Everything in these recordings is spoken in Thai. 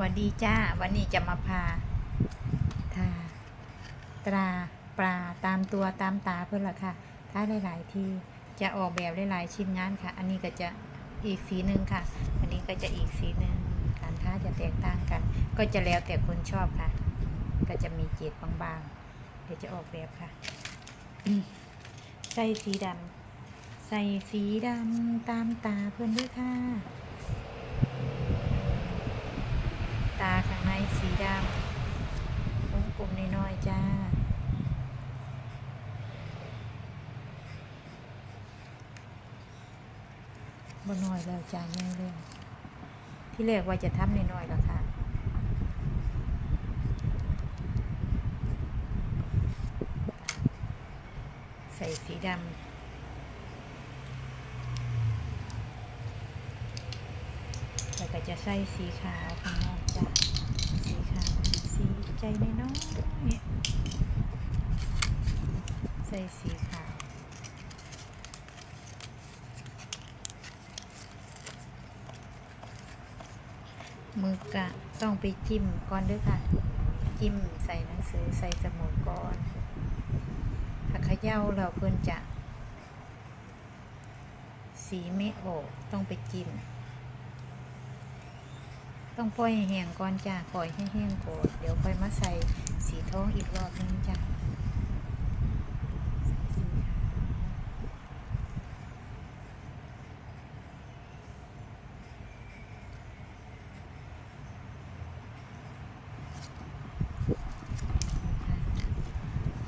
วัสดีจ้า วันนี้จะมาพาทาตราปลาตามตัวตามตาเพื่อนละค่ะถ้าหลายๆที่จะออกแบบหลายๆชิ้นงานค่ะ อันนี้ก็จะอีกสีหนึ่งค่ะ อันนี้ก็จะอีกสีหนึ่งการท่าจะแตกต่างกัน ก็จะแล้วแต่คนชอบค่ะ ก็จะมีเกล็ดบางๆเดี๋ยวจะออกแบบค่ะใส่สีดำใส่สีดำตามตาเพื่อนด้วยค่ะ ตาข้างในสีดำวงกลมน้อยๆ จ้าบ่น้อยแล้วจ้าง่ายเลยที่แรกว่าจะทำน้อยๆแล้วค่ะใส่สีดำแล้วก็จะใส่สีขาวข้างนอกจ้ะสีขาว สีใจน้อยๆเนี่ย ใส่สีขาวมือกะต้องไปจิ้มก่อนด้วยค่ะ จิ้มใส่หนังสือใส่สมุดก่อนถ้าเขย่าเราเพื่อนจะ สีไม่ออกต้องไปจิ้มต้องปล่อยแห้งก่อนจ้ะปล่อยให้แห้งก่อนเดี๋ยวค่อยมาใส่สีทองอีกรอบนึงจ้ะใส่สีขาว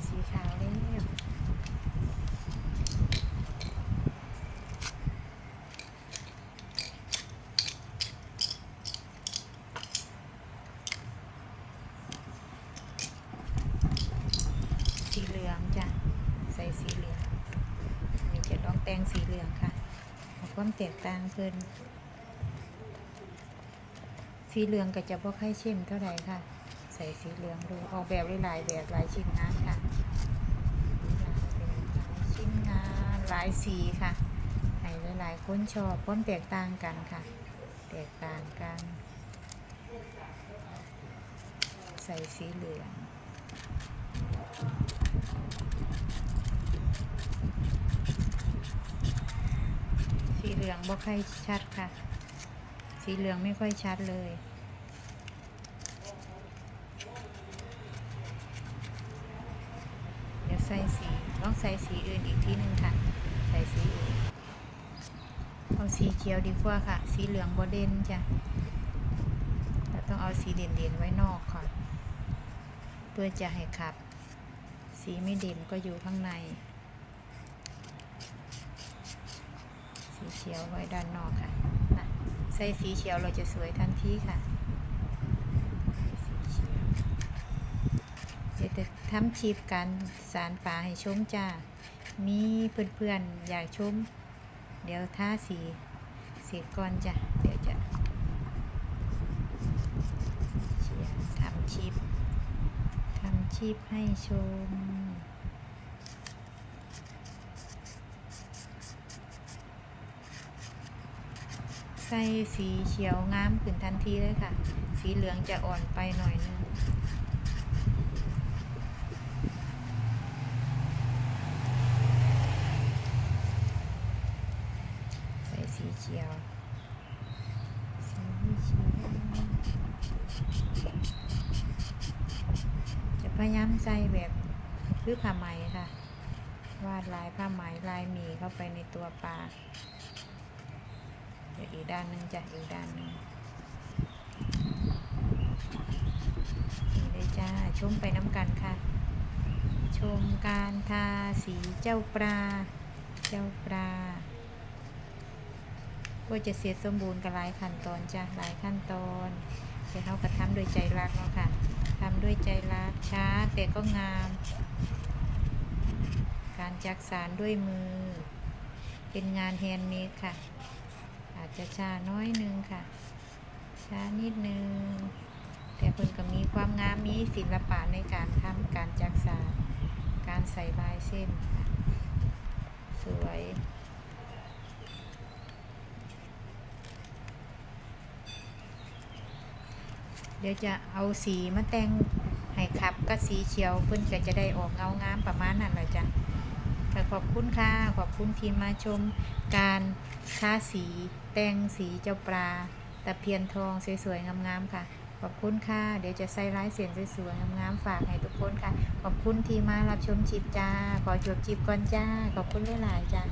สีขาวเร็วสีเหลืองจ้ะใส่สีเหลืองนี่จะต้องแต่ง สีเหลืองค่ะเอาความแตกต่างเพิ่นสีเหลืองก็จะบ่ค่อยเข้มเท่าไหร่ค่ะ ใส่สีเหลืองดูออกแบบหลายแบบหลายชิ้นงานค่ะหลายชิ้นงานหลายสีค่ะให้หลายๆคนชอบความแตกต่างกันค่ะ แตกต่างกัน ใส่สีเหลือง สีเหลืองบ่ค่อยชัดค่ะ สีเหลืองไม่ค่อยชัดเลย เดี๋ยวใส่สีลองใส่สีอื่นอีกทีหนึ่งค่ะ ใส่สีอื่นเอาสีเขียวดีกว่าค่ะ สีเหลืองบ่เด่นจ้ะเราต้องเอาสีเด่นๆไว้นอกก่อนเพื่อจะให้ขับ สีไม่เด่นก็อยู่ข้างใน เขียวไว้ด้านนอกค่ะนะใส่สีเขียวเราจะสวยทันทีค่ะเดี๋ยวจะทำคลิปการสารป่าให้ชมจ้า มีเพื่อนๆอยากชม เดี๋ยวท่าสีสีก่อนจ้ะ เดี๋ยวจะทำคลิปทำคลิปให้ชม ใส่สีเขียวงามขึ้นทันทีเลยค่ะ สีเหลืองจะอ่อนไปหน่อยนึงใส่สีเขียวสีเขียวจะพยายามใส่แบบคือผ้าไหมค่ะ วาดลายผ้าไหมลายหมีเข้าไปในตัวปลา อีกด้านหนึงจ้ะอีกด้านหนึงนี่เลยจ้าชมไปน้ำกันค่ะ ชมการทาสีเจ้าปลา เจ้าปลาก็จะเสร็จสมบูรณ์กับหลายขั้นตอนจ้ะหลายขั้นตอนแต่เขากระทำโดยใจรักเนาะค่ะทำด้วยใจรักช้าแต่ก็งาม การจักสารด้วยมือ เป็นงานแฮนด์เมดค่ะ จจะช้าน้อยหนึงค่ะ ช้านิดนึง แต่เพิ่นก็มีความงามมีศิลปะในการทำการจักสารการใส่ลายเส้นค่ะ สวยเดี๋ยวจะเอาสีมาแต่งให้ครับก็สีเขียวเพิ่นก็จะได้ออกเงางามประมาณนั้นแหละจ้ะ ค่ะขอบคุณค่ะ ขอบคุณทีมมาชมการทาสี แต่งสีเจ้าปลาตะเพียนทองสวยๆงามๆค่ะ ขอบคุณค่ะ เดี๋ยวจะใส่ลายเสียงสวยๆงามๆฝากให้ทุกคนค่ะ ขอบคุณที่มารับชมชิปจ้า ขอจบชิปก่อนจ้า ขอบคุณหลายๆจ้า